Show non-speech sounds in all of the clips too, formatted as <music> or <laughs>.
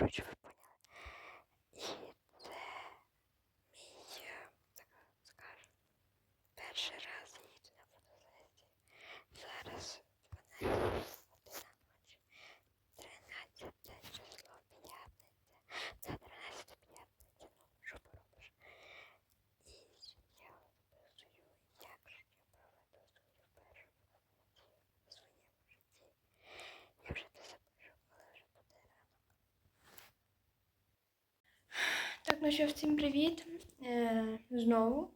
поруч. Що, всім привіт. Е, знову.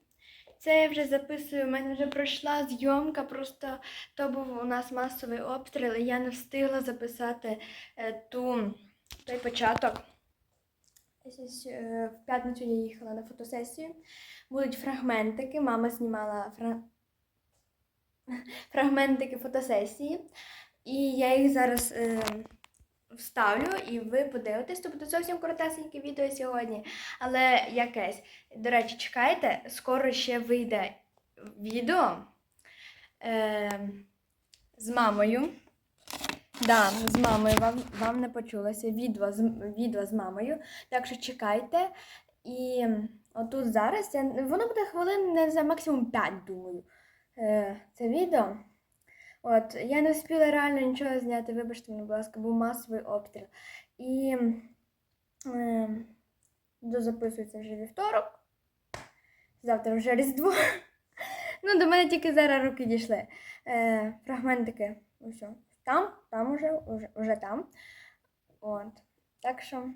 Це я вже записую, у мене вже пройшла зйомка, просто то був у нас масовий обстріл, і я не встигла записати е, ту, той початок. Ось, е, в п'ятницю я їхала на фотосесію. Будуть фрагментики. Мама знімала фра... <laughs> фрагментики фотосесії. І я їх зараз е, вставлю, і ви подивитесь. Тобто буде зовсім коротесеньке відео сьогодні, але якесь. До речі, чекайте, скоро ще вийде відео е, з мамою. Да, з мамою вам, вам не почулося. Відео з, відео з мамою. Так що чекайте. І отут зараз я, воно буде хвилин, не знаю, максимум 5, думаю. Е, це відео. От, я не встигла реально нічого зняти, вибачте мені, будь ласка, був масовий обстріл. І е, дозаписується вже вівторок. Завтра вже Різдво. Ну, до мене тільки зараз руки дійшли. Е, фрагментики. Ось. Там, там уже, уже, уже там. От. Так що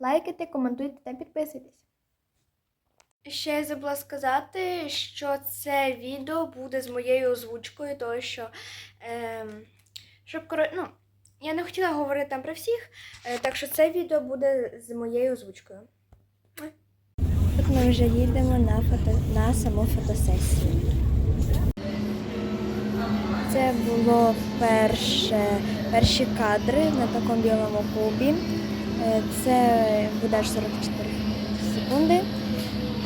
лайкайте, коментуйте та підписуйтесь. Ще я забула сказати, що це відео буде з моєю озвучкою, тому що, ем, щоб ну, я не хотіла говорити там про всіх, е, так що це відео буде з моєю озвучкою. От ми вже їдемо на, фото... на саму фотосесію. Це було перше, перші кадри на такому білому кубі. Е, Це буде аж 44 секунди.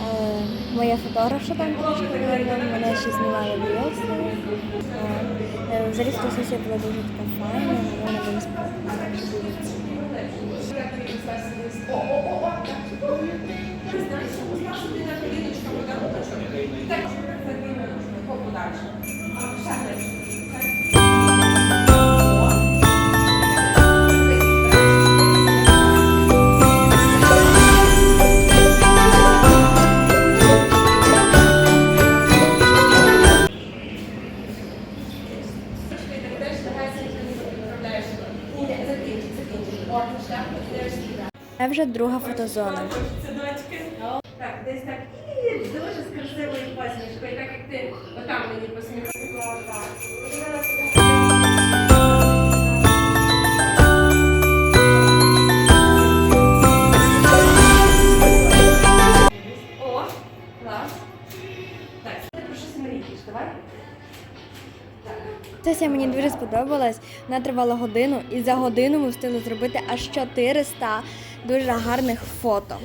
Е, Моя фотографша там трошки видно, мене ще знімали в Рілсі. Е, Взагалі сесія була дуже така файна, вона мені сподобалася. Це вже друга фотозона. Так, десь так. І дуже з красивою посмішкою, так як ти отам мені посміхнула. Фотосесія мені дуже сподобалась. Вона тривала годину, і за годину ми встигли зробити аж 400 дуже гарних фото.